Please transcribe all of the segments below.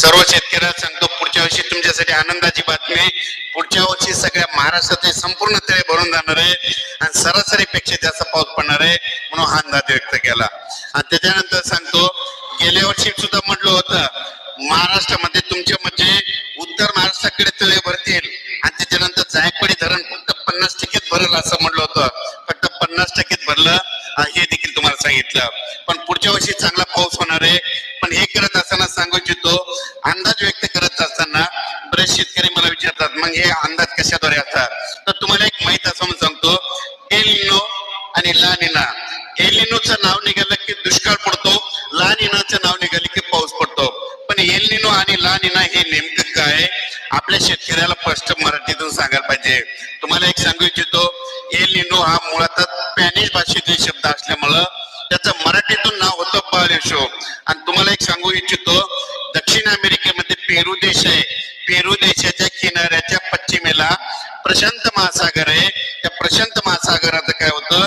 सर्व शेतकऱ्याला सांगतो पुढच्या वर्षी तुमच्यासाठी आनंदाची बातमी. पुढच्या वर्षी सगळ्या महाराष्ट्रातील संपूर्ण तळे भरून जाणार आहे आणि सरासरीपेक्षा जास्त पाऊस पडणार आहे म्हणून हा अंदाज व्यक्त केला. आणि त्याच्यानंतर सांगतो गेल्या वर्षी सुद्धा म्हटलं होतं महाराष्ट्रामध्ये तुमच्या म्हणजे उत्तर महाराष्ट्राकडे तळे भरतील आणि त्याच्यानंतर जायकवाडी धरण फक्त पन्नास टक्केच भरल असं म्हटलं होतं. फक्त पन्नास टक्केच भरलं. हे देखील तुम्हाला सांगितलं. पण पुढच्या वर्षी चांगला पाऊस होणार आहे. पण हे करत असताना सांगू इच्छितो अंदाज व्यक्त करत असताना बरेच शेतकरी मला विचारतात मग हे अंदाज कशाद्वारे असतात तर तुम्हाला एक माहीत असं म्हणून सांगतो एलिनो आणि लानिना एलिनोचं नाव निघालं की दुष्काळ पडतो लानिनाचं नाव निघालं की पाऊस पडतो. पण एलिनो आणि लानिना हे नेमकं काय? आपल्या शेतकऱ्याला स्पष्ट मराठीतून सांगायला पाहिजे. तुम्हाला एक सांगू इच्छितो एलिनो हा मुळात स्पॅनिश भाषेतील शब्द असल्यामुळं त्याचं मराठीतून शो आणि तुम्हाला एक सांगू इच्छितो दक्षिण अमेरिकेमध्ये पेरू देश आहे. पेरू देशाच्या किनाऱ्याच्या पश्चिमेला प्रशांत महासागर आहे. त्या प्रशांत महासागराचं काय होतं?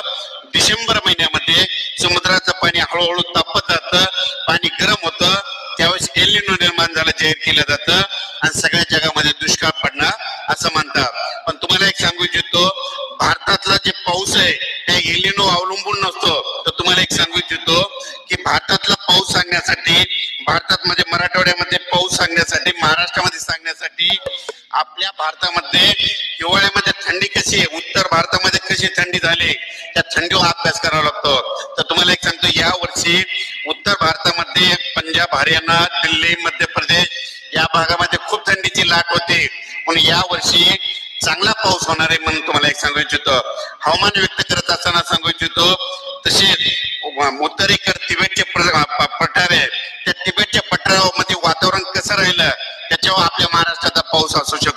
डिसेंबर महिन्यामध्ये समुद्राचं पाणी हळूहळू तापत जातं पाणी गरम होतं. त्यावेळेस एलिनो निर्माण झालं जाहीर केलं जातं. आणि सगळ्या जगामध्ये दुष्काळ पडणार असं म्हणतात. पण तुम्हाला एक सांगू इच्छितो भारतातला जे पाऊस आहे त्या एलिनो अवलंबून नसतो. भारतातला पाऊस सांगण्यासाठी भारतात म्हणजे मराठवाड्यामध्ये पाऊस सांगण्यासाठी महाराष्ट्रामध्ये सांगण्यासाठी आपल्या भारतामध्ये हिवाळ्यामध्ये थंडी कशी आहे? उत्तर भारतामध्ये कशी थंडी झाली? त्या थंडीवर अभ्यास करावा लागतो. तर तुम्हाला एक सांगतो या वर्षी उत्तर भारतामध्ये पंजाब हरियाणा दिल्ली मध्य प्रदेश या भागामध्ये खूप थंडीची लाट होते. म्हणून या वर्षी चांगला पाऊस होणार आहे म्हणून तुम्हाला एक सांगू इच्छितो. हवामान व्यक्त करत असताना सांगू इच्छितो तसेच उत्तरेकर तिबेट त्या राहिलं त्याच्यावर आपल्या महाराष्ट्राचा पाऊस असू शकतो.